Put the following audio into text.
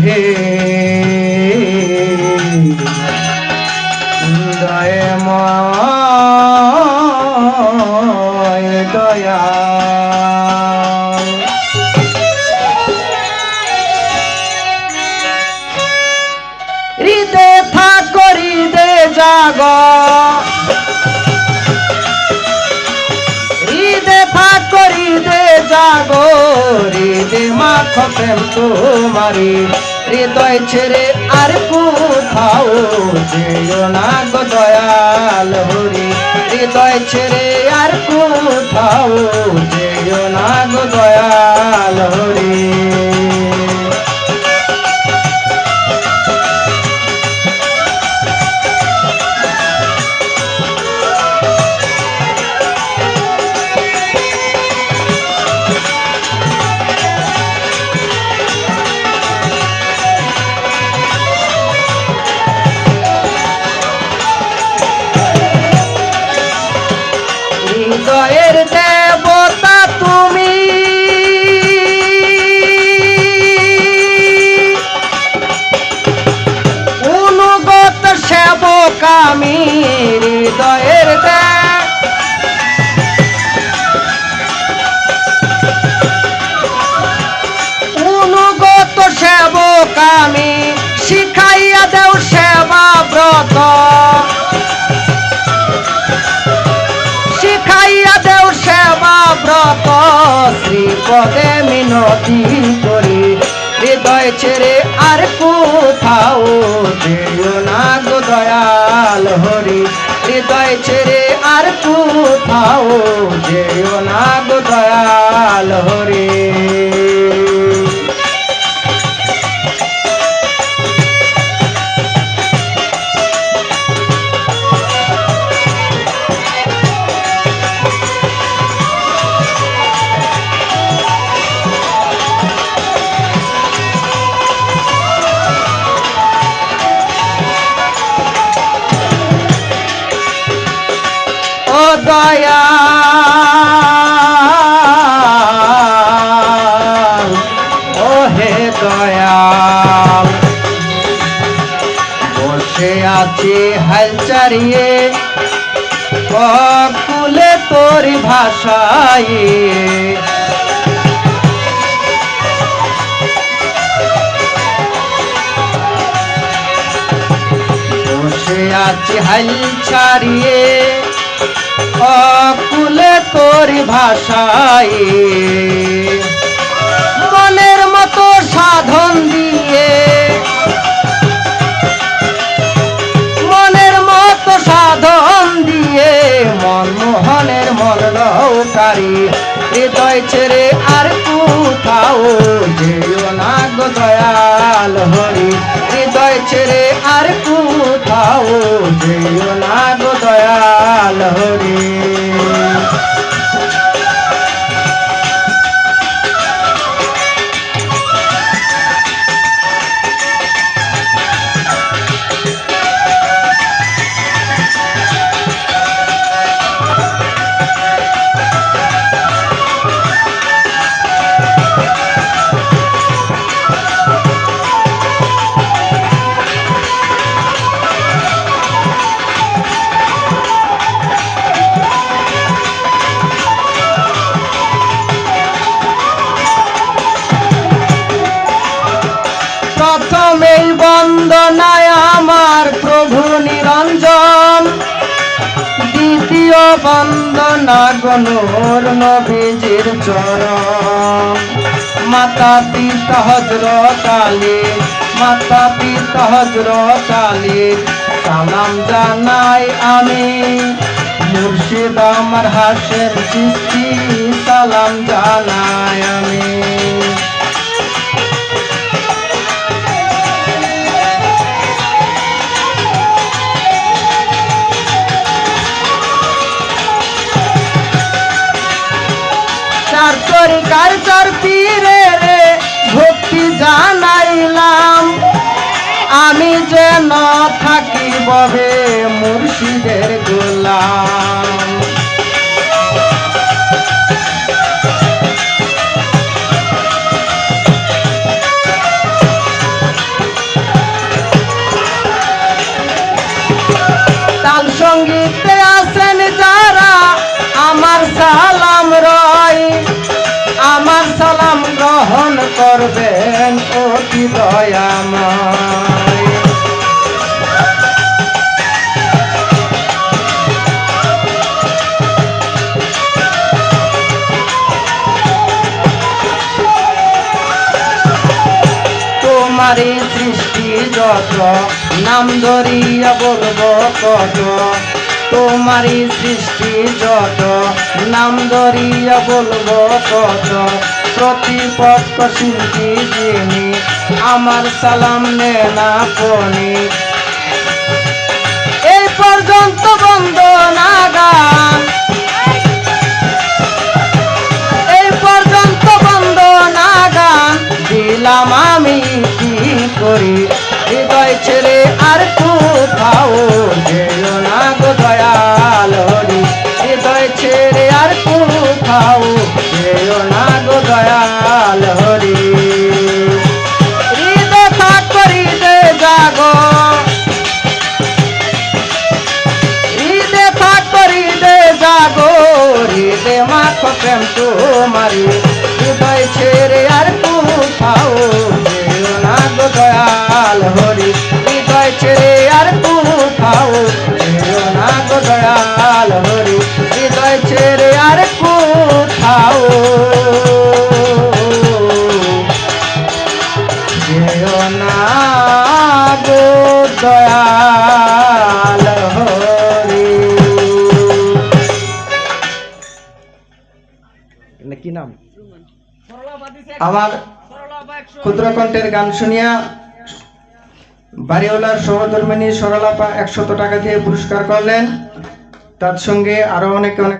হে দয়াময় দয়া। হৃদে থাকো হৃদে জাগ। হৃদে থাকো হৃদে জাগো। মাখ প্রেম তোমারি। হৃদয় ছেড়ে আর কোথাও যেও না গো দয়াল হরি। হৃদয় ছেড়ে আর কোথাও যেও না গো দয়াল হরি। হৃদয়ের দেবতা তুমি। অনুগত সেবক আমি। সেবা ব্রত শ্রীপদে মিনতি করি। হৃদয় ছেড়ে আর কোথাও যেও না গো দয়াল হরি। হৃদয় ছেড়ে আর কোথাও যেও না গো দয়াল হরি। দয়া ও হে দয়া বসে আছি হাল চারিয়ে কুলে তোর ভাষায়। বসে আছি হাল ছাড়িয়ে অকুলে তোর ভাষায়। মনের মতো সাধন দিয়ে। মনের মতো সাধন দিয়ে মনমোহনের মন লৌকারি হৃদয় ছেড়ে আর কোথাও যেও না গো দয়াল হরি। হৃদয় রে আর কোথাও যেও না গো দয়াল হরি। বন্দনা গনুর নবীজির চরণ। মাতা পিতা হজরত আলী, মাতা পিতা হজরত আলী, সালাম জানাই আমি। মুর্শিদ আমার হাসের চিস্তি সালাম জানাই আমি। তরিকার চার পীরে রে, ভক্তি জানাইলাম। আমি যেন থাকি ববে মুর্শিদের গোলাম। তাল সঙ্গীতে আছেন যারা, আমার সালাম করবেন অতি দয়াময়। তোমারে সৃষ্টি যত, নাম ধরিয়া বলব কত। তোমারই সৃষ্টি যত, নাম ধরিয়া বলব কত। প্রতিপক্ষ শিল্পী যিনি, আমার সালাম নে না পনি এই পর্যন্ত বন্ধ না গান এই পর্যন্ত বন্ধ না গান দিলাম আমি কি করি? হৃদয় ছেড়ে আর কোথাও যেও না গো দয়াল হৃদয় ছেড়ে আর কোথাও দয়াল হরি। হৃদয় থাক করি দে জাগো। হৃদে থাক হৃদে জাগো। হৃদে মাখো প্রেম তোমারি। হৃদয় ছেড়ে আর কোথাও যেও না গো দয়াল হরি। হৃদয় আর কোথাও যেও না হরি। হৃদয় ছেড়ে আর কোথাও কি নাম? আমার ক্ষুদ্রকণ্ঠের গান শুনিয়া বাড়িওয়ালার সহধর্মিনী সরলাপা একশত টাকা দিয়ে পুরস্কার করলেন। তার সঙ্গে আরও অনেকে অনেক